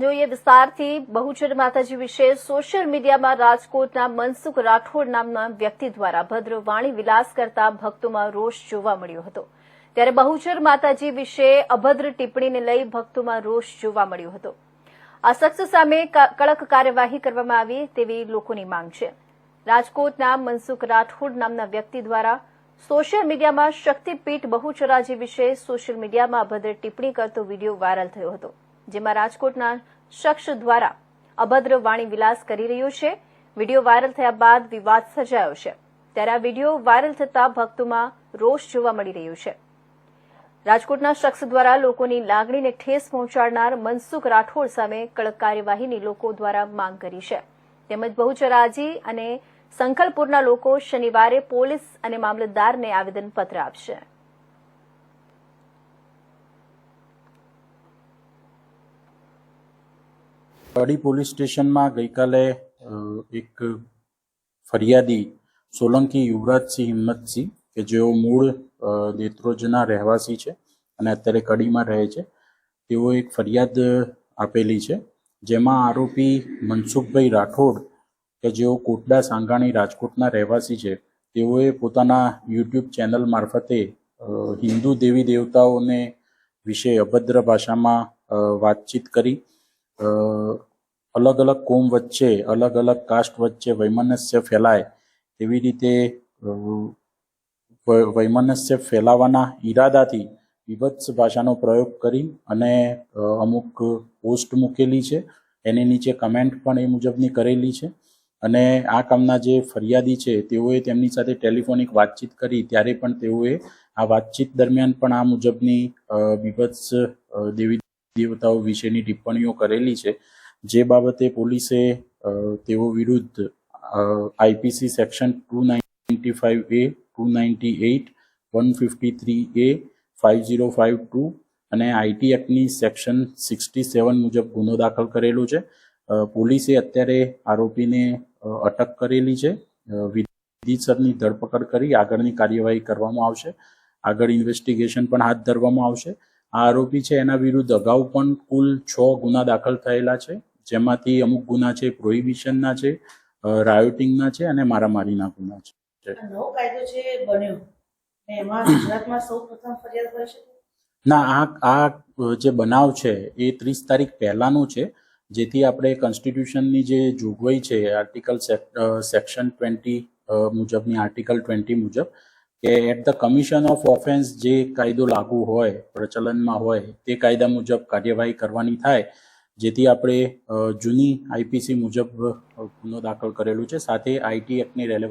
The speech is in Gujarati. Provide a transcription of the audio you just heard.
જોઈએ વિસ્તારથી બહુચર માતાજી વિશે. સોશિયલ મીડિયામાં રાજકોટના મનસુખ રાઠોડ નામના વ્યક્તિ દ્વારા ભદ્ર વાણી વિલાસ કરતા ભક્તોમાં રોષ જોવા મળ્યો હતો. ત્યારે બહુચર માતાજી વિશે અભદ્ર ટિપ્પણીને લઈ ભક્તોમાં રોષ જોવા મળ્યો હતો. આ શખ્સ સામે કડક કાર્યવાહી કરવામાં આવે તેવી લોકોની માંગ છે. રાજકોટના મનસુખ રાઠોડ નામના વ્યક્તિ દ્વારા સોશિયલ મીડિયામાં શક્તિપીઠ બહુચરાજી વિશે સોશિયલ મીડિયામાં અભદ્ર ટિપ્પણી કરતો વીડિયો વાયરલ થયો હતો. જેમાં રાજકોટના શખ્સ દ્વારા અભદ્ર વાણી વિલાસ કરી રહ્યો છે. વીડિયો વાયરલ થયા બાદ વિવાદ સર્જાયો છે. ત્યારે આ વીડિયો વાયરલ થતા ભક્તોમાં રોષ જોવા મળી રહ્યો છે. રાજકોટના શખ્સ દ્વારા લોકોની લાગણીને ઠેસ પહોંચાડનાર મનસુખ રાઠોડ સામે કડક કાર્યવાહીની લોકો દ્વારા માંગ કરી છે. તેમજ બહુચરાજી અને સંખલપુરના લોકો શનિવારે પોલીસ અને મામલતદારને આવેદનપત્ર આપશે. કડી પોલીસ સ્ટેશનમાં ગઈકાલે એક ફરિયાદી સોલંકી યુવરાજસિંહ હિંમતસિંહ, કે જેઓ મૂળ નેત્રોજના રહેવાસી છે અને અત્યારે કડીમાં રહે છે, તેઓ એક ફરિયાદ આપેલી છે, જેમાં આરોપી મનસુખભાઈ રાઠોડ, કે જેઓ કોટડા સાંગાણી રાજકોટના રહેવાસી છે, તેઓએ પોતાના યુટ્યુબ ચેનલ મારફતે હિન્દુ દેવી દેવતાઓને વિશે અભદ્ર ભાષામાં વાતચીત કરી અલગ અલગ કોમ વચ્ચે અલગ અલગ કાસ્ટ વચ્ચે વૈમનસ્ય ફેલાય એવી રીતે વૈમનસ્ય ફેલાવાના ઈરાદાથી વિભત્સ ભાષાનો પ્રયોગ કરી અને અમુક પોસ્ટ મૂકેલી છે. એની નીચે કમેન્ટ પણ એ મુજબની કરેલી છે. અને આ કામના જે ફરિયાદી છે, તેઓએ તેમની સાથે ટેલિફોનિક વાતચીત કરી. ત્યારે પણ તેઓએ આ વાતચીત દરમિયાન પણ આ મુજબની વિભત્સ દેવી દેવતાઓ વિશેની ટિપ્પણીઓ કરેલી છે. જે બાબતે પોલીસે તેઓ વિરુદ્ધ IPC section two ninety five A, two ninety eight, one fifty three A, five zero five two અને આઈટી એક્ટની સેક્શન સિક્સટી સેવન મુજબ ગુનો દાખલ કરેલો છે. પોલીસે અત્યારે આરોપીને અટક કરેલી છે. વિધિસરની ધરપકડ કરી આગળની કાર્યવાહી કરવામાં આવશે. આગળ ઇન્વેસ્ટિગેશન પણ હાથ ધરવામાં આવશે. આ આરોપી છે, એના વિરુદ્ધ અગાઉ પણ કુલ છ ગુના દાખલ થયેલા છે. જેમાંથી અમુક ગુના છે પ્રોહિબિશનના છે રાયોટિંગના છે અને મારામારીના ગુના છે. નવો કાયદો છે બન્યો એમાં ગુજરાતમાં સૌ ફરિયાદ કરી શકે ના આ આ જે બનાવ છે એ ત્રીસ તારીખ પહેલાંનું છે જેથી આપણે કોન્સ્ટિટ્યુશનની જે જોગવાઈ છે આર્ટિકલ સેક્શન ટ્વેન્ટી મુજબની આર્ટિકલ ટ્વેન્ટી મુજબ કે at the commission of offence જે કાયદો લાગુ હોય પ્રચલનમાં હોય તે કાયદા મુજબ કાર્યવાહી કરવાની થાય જેથી આપણે જૂની આઈપીસી મુજબ ગુનો દાખલ કરેલું છે. સાથે આઈટી એક્ટની રેલેવન્ટ